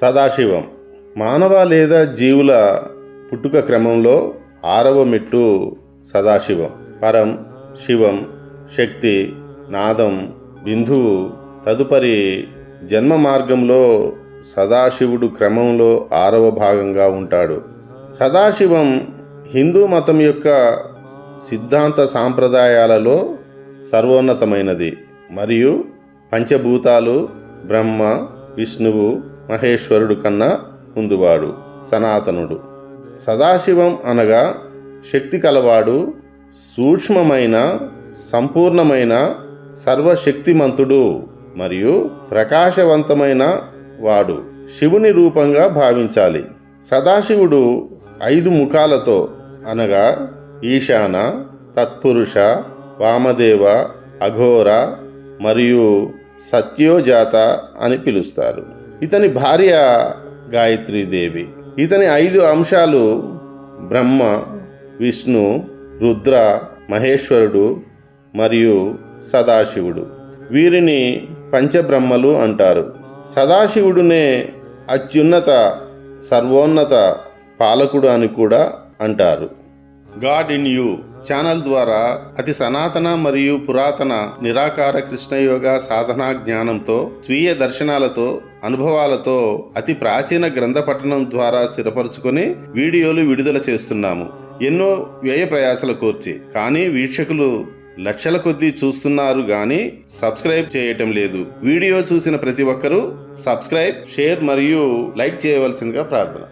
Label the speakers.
Speaker 1: సదాశివం. మానవ లేదా జీవుల పుట్టుక క్రమంలో ఆరవ మెట్టు సదాశివం. పరం శివం శక్తి నాదం బిందువు తదుపరి జన్మ మార్గంలో సదాశివుడు క్రమంలో ఆరవ భాగంగా ఉంటాడు. సదాశివం హిందూ మతం యొక్క సిద్ధాంత సాంప్రదాయాలలో సర్వోన్నతమైనది. మరియు పంచభూతాలు బ్రహ్మ విష్ణువు మహేశ్వరుడు కన్నా ముందువాడు సనాతనుడు. సదాశివం అనగా శక్తి కలవాడు సూక్ష్మమైన సంపూర్ణమైన సర్వశక్తిమంతుడు మరియు ప్రకాశవంతమైన వాడు. శివుని రూపంగా భావించాలి. సదాశివుడు ఐదు ముఖాలతో అనగా ఈశాన తత్పురుష వామదేవ అఘోర మరియు సత్యోజాత అని పిలుస్తారు. ఇతని భార్య గాయత్రీదేవి ఇతని ఐదు అంశాలు బ్రహ్మ విష్ణు రుద్ర మహేశ్వరుడు మరియు సదాశివుడు. వీరిని పంచబ్రహ్మలు అంటారు. సదాశివుడునే అత్యున్నత సర్వోన్నత పాలకుడు అని కూడా అంటారు. God in you. ఛానల్ ద్వారా అతి సనాతన మరియు పురాతన నిరాకార కృష్ణయోగ సాధనా జ్ఞానంతో స్వీయ దర్శనాలతో అనుభవాలతో అతి ప్రాచీన గ్రంథ పఠనం ద్వారా స్థిరపరచుకొని వీడియోలు విడుదల చేస్తున్నాము. ఎన్నో వ్యయ ప్రయాసల కోర్చి. కానీ వీక్షకులు లక్షల కొద్దీ చూస్తున్నారు కానీ సబ్స్క్రైబ్ చేయటం లేదు. వీడియో చూసిన ప్రతి ఒక్కరూ సబ్స్క్రైబ్ షేర్ మరియు లైక్ చేయవలసిందిగా ప్రార్థన.